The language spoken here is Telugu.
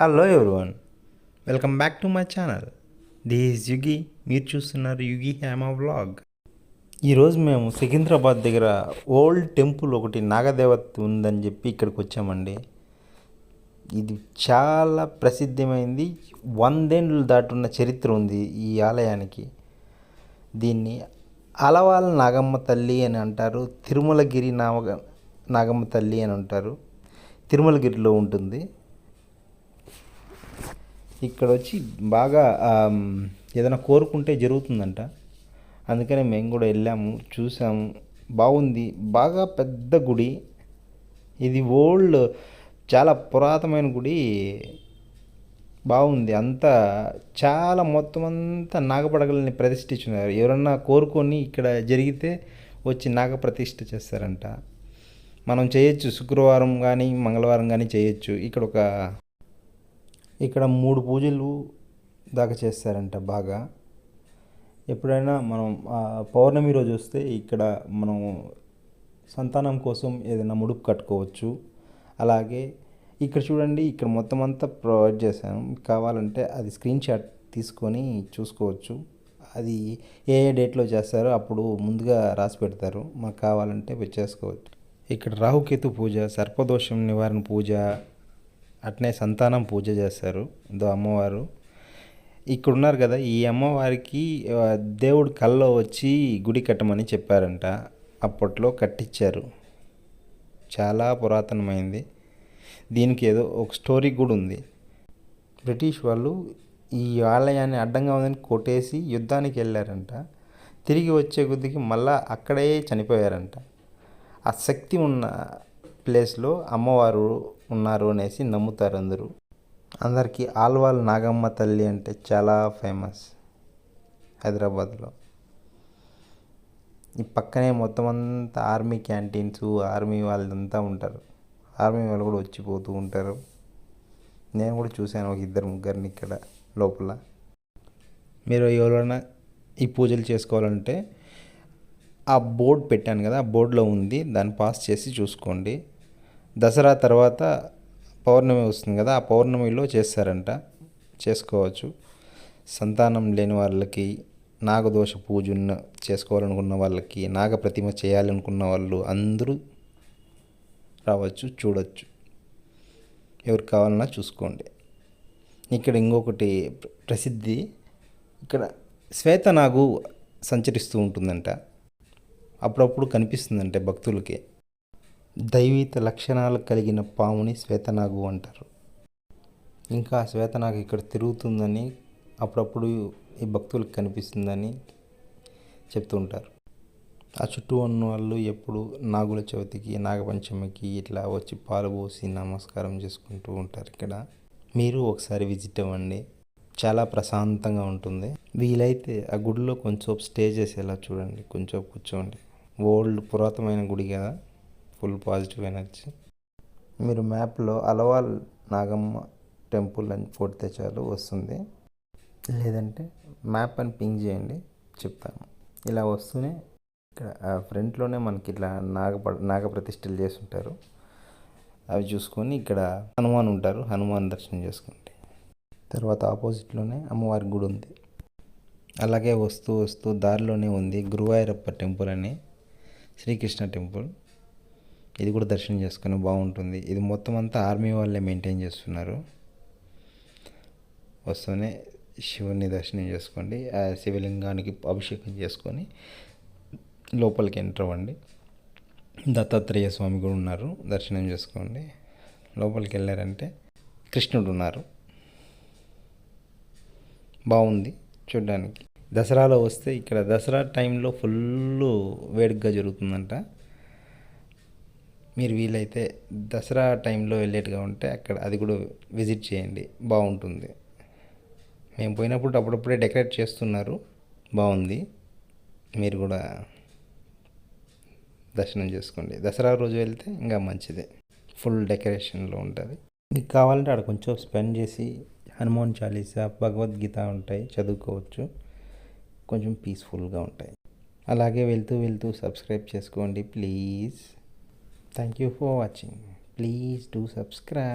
Hello everyone welcome back to my channel this Yugi మీరు చూస్తున్నారు యుగి హ్యామా వ్లాగ్ ఈరోజు మేము సికింద్రాబాద్ దగ్గర ఓల్డ్ టెంపుల్ ఒకటి నాగదేవత ఉందని చెప్పి ఇక్కడికి వచ్చామండి. ఇది చాలా ప్రసిద్ధమైంది. వందేండ్లు దాటున్న చరిత్ర ఉంది ఈ ఆలయానికి. దీన్ని అలవాల నాగమ్మ తల్లి అని అంటారు తిరుమలగిరి నాగ నాగమ్మ తల్లి అని అంటారు. తిరుమలగిరిలో ఉంటుంది. ఇక్కడ వచ్చి బాగా ఏదైనా కోరుకుంటే జరుగుతుందంట. అందుకనే మేము కూడా వెళ్ళాము చూసాము. బాగుంది. బాగా పెద్ద గుడి. ఇది ఓల్డ్ చాలా పురాతనమైన గుడి. బాగుంది. అంతా చాలా మొత్తం అంతా నాగపడగలని ప్రతిష్ఠించున్నారు. ఎవరన్నా కోరుకొని ఇక్కడ జరిగితే వచ్చి నాగ ప్రతిష్ఠ చేస్తారంట. మనం చేయొచ్చు. శుక్రవారం కానీ మంగళవారం కానీ చేయొచ్చు. ఇక్కడ ఒక ఇక్కడ మూడు పూజలు దాకా చేస్తారంట బాగా. ఎప్పుడైనా మనం పౌర్ణమి రోజు వస్తే ఇక్కడ మనం సంతానం కోసం ఏదైనా ముడుపు కట్టుకోవచ్చు. అలాగే ఇక్కడ చూడండి ఇక్కడ మొత్తం అంతా ప్రొవైడ్ చేశాను. కావాలంటే అది స్క్రీన్ షాట్ తీసుకొని చూసుకోవచ్చు. అది ఏ ఏ డేట్లో చేస్తారో అప్పుడు ముందుగా రాసి పెడతారు. మాకు కావాలంటే చేసుకోవచ్చు ఇక్కడ రాహుకేతు పూజ సర్పదోషం నివారణ పూజ అట్నే సంతానం పూజ చేస్తారు. దో అమ్మవారు. ఇక్కడ ఉన్నారు కదా ఈ అమ్మవారికి దేవుడు కల్లో వచ్చి గుడి కట్టమని చెప్పారంట. అప్పట్లో కట్టించారు చాలా పురాతనమైంది. దీనికి ఏదో ఒక స్టోరీ కూడా ఉంది. బ్రిటిష్ వాళ్ళు ఈ ఆలయాన్ని అడ్డంగా ఉందని కొట్టేసి యుద్ధానికి వెళ్ళారంట. తిరిగి వచ్చే కొద్దికి మళ్ళా అక్కడే చనిపోయారంట. ఆ శక్తి ఉన్న ప్లేస్లో అమ్మవారు ఉన్నారు అనేసి నమ్ముతారు అందరూ. అందరికీ ఆల్వాల్ నాగమ్మ తల్లి అంటే చాలా ఫేమస్ హైదరాబాద్లో. ఈ పక్కనే మొత్తం అంతా ఆర్మీ క్యాంటీన్స్ ఆర్మీ వాళ్ళంతా ఉంటారు. ఆర్మీ వాళ్ళు కూడా వచ్చిపోతూ ఉంటారు. నేను కూడా చూశాను ఒక ఇద్దరు ముగ్గురిని ఇక్కడ లోపల. మీరు ఎవరైనా ఈ పూజలు చేసుకోవాలంటే ఆ బోర్డు పెట్టాను కదా ఆ బోర్డులో ఉంది. దాన్ని పాస్ చేసి చూసుకోండి. దసరా తర్వాత పౌర్ణమి వస్తుంది కదా ఆ పౌర్ణమిలో చేస్తారంట. చేసుకోవచ్చు. సంతానం లేని వాళ్ళకి నాగదోష పూజ చేసుకోవాలనుకున్న వాళ్ళకి నాగ ప్రతిమ చేయాలనుకున్న వాళ్ళు అందరూ రావచ్చు చూడొచ్చు. ఎవరికి కావాలన్నా చూసుకోండి. ఇక్కడ ఇంకొకటి ప్రసిద్ధి ఇక్కడ శ్వేతనాగు సంచరిస్తూ ఉంటుందంట. అప్పుడప్పుడు కనిపిస్తుందంటే భక్తులకి. దైవీత లక్షణాలు కలిగిన పాముని శ్వేతనాగు అంటారు. ఇంకా ఆ శ్వేతనాగు ఇక్కడ తిరుగుతుందని అప్పుడప్పుడు ఈ భక్తులకు కనిపిస్తుందని చెప్తుంటారు ఆ చుట్టూ ఉన్న వాళ్ళు ఎప్పుడు నాగుల చవితికి నాగపంచమికి ఇట్లా వచ్చి పాలు పోసి నమస్కారం చేసుకుంటూ ఉంటారు ఇక్కడ. మీరు ఒకసారి విజిట్ అవ్వండి. చాలా ప్రశాంతంగా ఉంటుంది. వీలైతే ఆ గుడిలో కొంచెం స్టే చేసేలా చూడండి. కొంచెం కూర్చోండి. ఓల్డ్ పురాతనమైన గుడి కదా. Full positive energy. మీరు మ్యాప్లో అలవాల్ నాగమ్మ టెంపుల్ అని కొడితే చాలు వస్తుంది. లేదంటే మ్యాప్ అని పింగ్ చేయండి చెప్తాను. ఇలా వస్తూనే ఇక్కడ ఆ ఫ్రంట్లోనే మనకి ఇట్లా నాగ నాగ ప్రతిష్టలు చేస్తుంటారు అవి చూసుకొని ఇక్కడ హనుమాన్ ఉంటారు హనుమాన్ దర్శనం చేసుకోండి తర్వాత ఆపోజిట్లోనే అమ్మవారి గుడి ఉంది. అలాగే వస్తూ వస్తూ దారిలోనే ఉంది గురువాయూరప్ప టెంపుల్ అని శ్రీకృష్ణ టెంపుల్. ఇది కూడా దర్శనం చేసుకుని బాగుంటుంది. ఇది మొత్తం అంతా ఆర్మీ వాళ్ళే మెయింటైన్ చేస్తున్నారు. వస్తూనే శివుని దర్శనం చేసుకోండి. ఆ శివలింగానికి అభిషేకం చేసుకొని లోపలికి ఎంటర్ అవ్వండి. దత్తాత్రేయ స్వామి కూడా ఉన్నారు. దర్శనం చేసుకోండి. లోపలికి వెళ్ళారంటే కృష్ణుడు ఉన్నారు. బాగుంది చూడ్డానికి. దసరాలో వస్తే ఇక్కడ దసరా టైంలో ఫుల్ వేడిగా జరుగుతుందంట. మీరు వీలైతే దసరా టైంలో వెళ్ళేట్టుగా ఉంటే అక్కడ అది కూడా విజిట్ చేయండి. బాగుంటుంది. మేము పోయినప్పుడు అప్పుడప్పుడే డెకరేట్ చేస్తున్నారు. బాగుంది. మీరు కూడా దర్శనం చేసుకోండి. దసరా రోజు వెళ్తే ఇంకా మంచిదే. ఫుల్ డెకరేషన్లో ఉంటుంది. మీకు కావాలంటే అక్కడ కొంచెం స్పెండ్ చేసి హనుమాన్ చాలీసా భగవద్గీత ఉంటాయి చదువుకోవచ్చు. కొంచెం పీస్ఫుల్గా ఉంటాయి. అలాగే వెళ్తూ వెళ్తూ సబ్స్క్రైబ్ చేసుకోండి please thank you for watching. Please do subscribe.